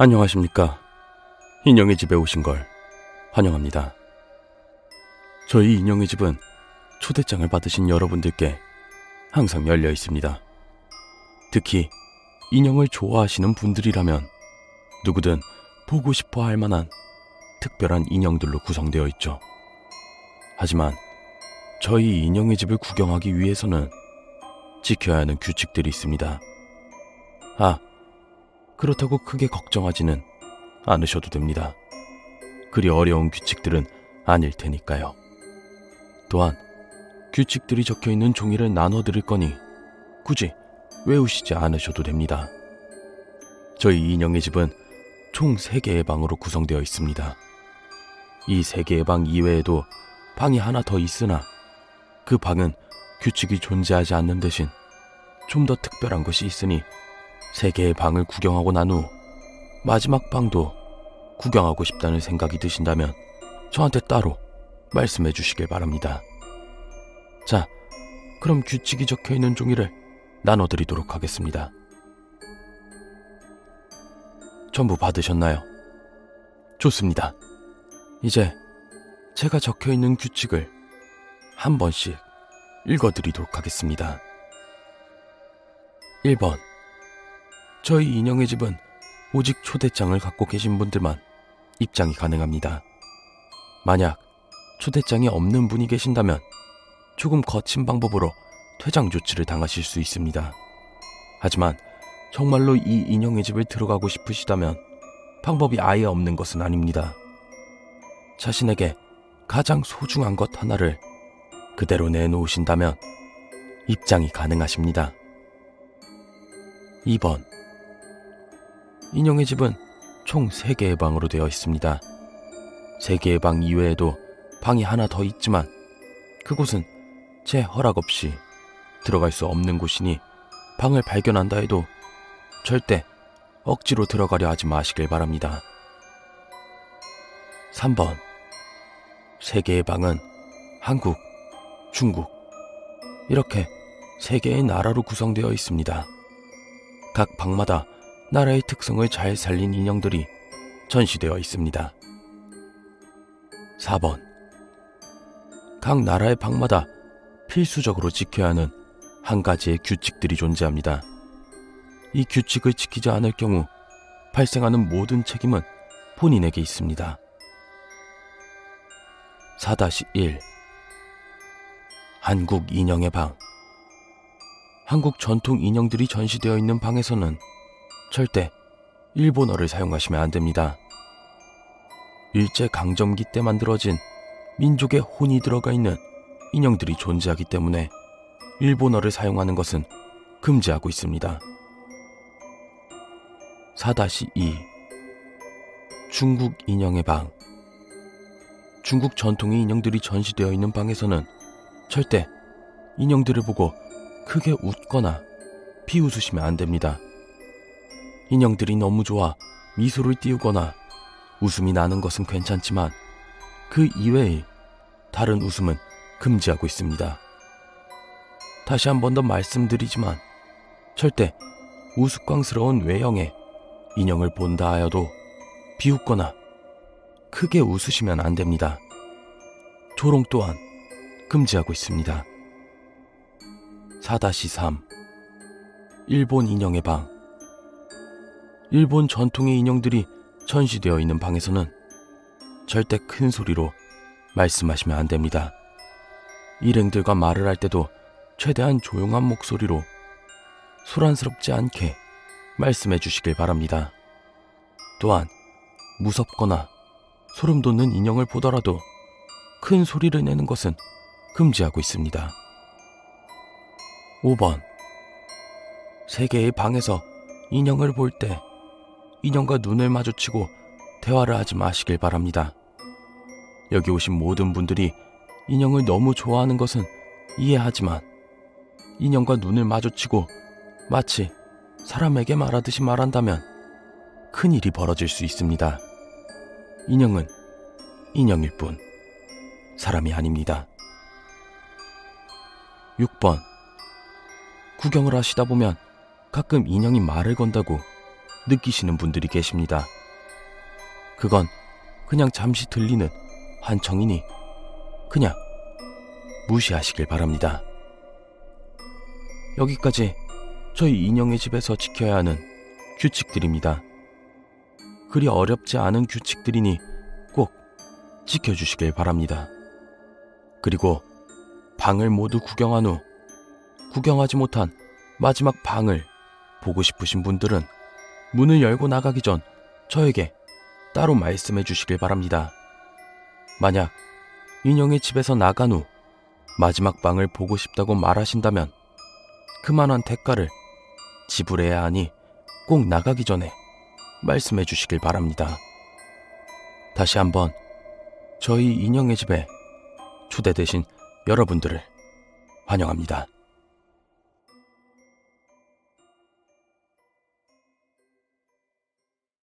안녕하십니까. 인형의 집에 오신 걸 환영합니다. 저희 인형의 집은 초대장을 받으신 여러분들께 항상 열려 있습니다. 특히 인형을 좋아하시는 분들이라면 누구든 보고 싶어 할 만한 특별한 인형들로 구성되어 있죠. 하지만 저희 인형의 집을 구경하기 위해서는 지켜야 하는 규칙들이 있습니다. 아, 그렇다고 크게 걱정하지는 않으셔도 됩니다. 그리 어려운 규칙들은 아닐 테니까요. 또한 규칙들이 적혀 있는 종이를 나눠 드릴 거니 굳이 외우시지 않으셔도 됩니다. 저희 인형의 집은 총 3개의 방으로 구성되어 있습니다. 이 3개의 방 이외에도 방이 하나 더 있으나 그 방은 규칙이 존재하지 않는 대신 좀 더 특별한 것이 있으니 세 개의 방을 구경하고 난 후 마지막 방도 구경하고 싶다는 생각이 드신다면 저한테 따로 말씀해 주시길 바랍니다. 자, 그럼 규칙이 적혀 있는 종이를 나눠 드리도록 하겠습니다. 전부 받으셨나요? 좋습니다. 이제 제가 적혀 있는 규칙을 한 번씩 읽어 드리도록 하겠습니다. 1번. 저희 인형의 집은 오직 초대장을 갖고 계신 분들만 입장이 가능합니다. 만약 초대장이 없는 분이 계신다면 조금 거친 방법으로 퇴장 조치를 당하실 수 있습니다. 하지만 정말로 이 인형의 집을 들어가고 싶으시다면 방법이 아예 없는 것은 아닙니다. 자신에게 가장 소중한 것 하나를 그대로 내놓으신다면 입장이 가능하십니다. 2번. 인형의 집은 총 3개의 방으로 되어 있습니다. 3개의 방 이외에도 방이 하나 더 있지만 그곳은 제 허락 없이 들어갈 수 없는 곳이니 방을 발견한다 해도 절대 억지로 들어가려 하지 마시길 바랍니다. 3번. 3개의 방은 한국, 중국, 이렇게 3개의 나라로 구성되어 있습니다. 각 방마다 나라의 특성을 잘 살린 인형들이 전시되어 있습니다. 4번. 각 나라의 방마다 필수적으로 지켜야 하는 한 가지의 규칙들이 존재합니다. 이 규칙을 지키지 않을 경우 발생하는 모든 책임은 본인에게 있습니다. 4-1 한국 인형의 방 한국 전통 인형들이 전시되어 있는 방에서는 절대 일본어를 사용하시면 안 됩니다. 일제 강점기 때 만들어진 민족의 혼이 들어가 있는 인형들이 존재하기 때문에 일본어를 사용하는 것은 금지하고 있습니다. 4-2 중국 인형의 방 중국 전통의 인형들이 전시되어 있는 방에서는 절대 인형들을 보고 크게 웃거나 비웃으시면 안 됩니다. 인형들이 너무 좋아 미소를 띄우거나 웃음이 나는 것은 괜찮지만 그 이외의 다른 웃음은 금지하고 있습니다. 다시 한 번 더 말씀드리지만 절대 우스꽝스러운 외형의 인형을 본다 하여도 비웃거나 크게 웃으시면 안 됩니다. 조롱 또한 금지하고 있습니다. 4-3 일본 인형의 방 일본 전통의 인형들이 전시되어 있는 방에서는 절대 큰 소리로 말씀하시면 안 됩니다. 일행들과 말을 할 때도 최대한 조용한 목소리로 소란스럽지 않게 말씀해 주시길 바랍니다. 또한 무섭거나 소름 돋는 인형을 보더라도 큰 소리를 내는 것은 금지하고 있습니다. 5번. 세 개의 방에서 인형을 볼 때 인형과 눈을 마주치고 대화를 하지 마시길 바랍니다. 여기 오신 모든 분들이 인형을 너무 좋아하는 것은 이해하지만 인형과 눈을 마주치고 마치 사람에게 말하듯이 말한다면 큰 일이 벌어질 수 있습니다. 인형은 인형일 뿐 사람이 아닙니다. 6번. 구경을 하시다 보면 가끔 인형이 말을 건다고 느끼시는 분들이 계십니다. 그건 그냥 잠시 들리는 한청이니 그냥 무시하시길 바랍니다. 여기까지 저희 인형의 집에서 지켜야 하는 규칙들입니다. 그리 어렵지 않은 규칙들이니 꼭 지켜주시길 바랍니다. 그리고 방을 모두 구경한 후 구경하지 못한 마지막 방을 보고 싶으신 분들은 문을 열고 나가기 전 저에게 따로 말씀해 주시길 바랍니다. 만약 인형의 집에서 나간 후 마지막 방을 보고 싶다고 말하신다면 그만한 대가를 지불해야 하니 꼭 나가기 전에 말씀해 주시길 바랍니다. 다시 한번 저희 인형의 집에 초대되신 여러분들을 환영합니다.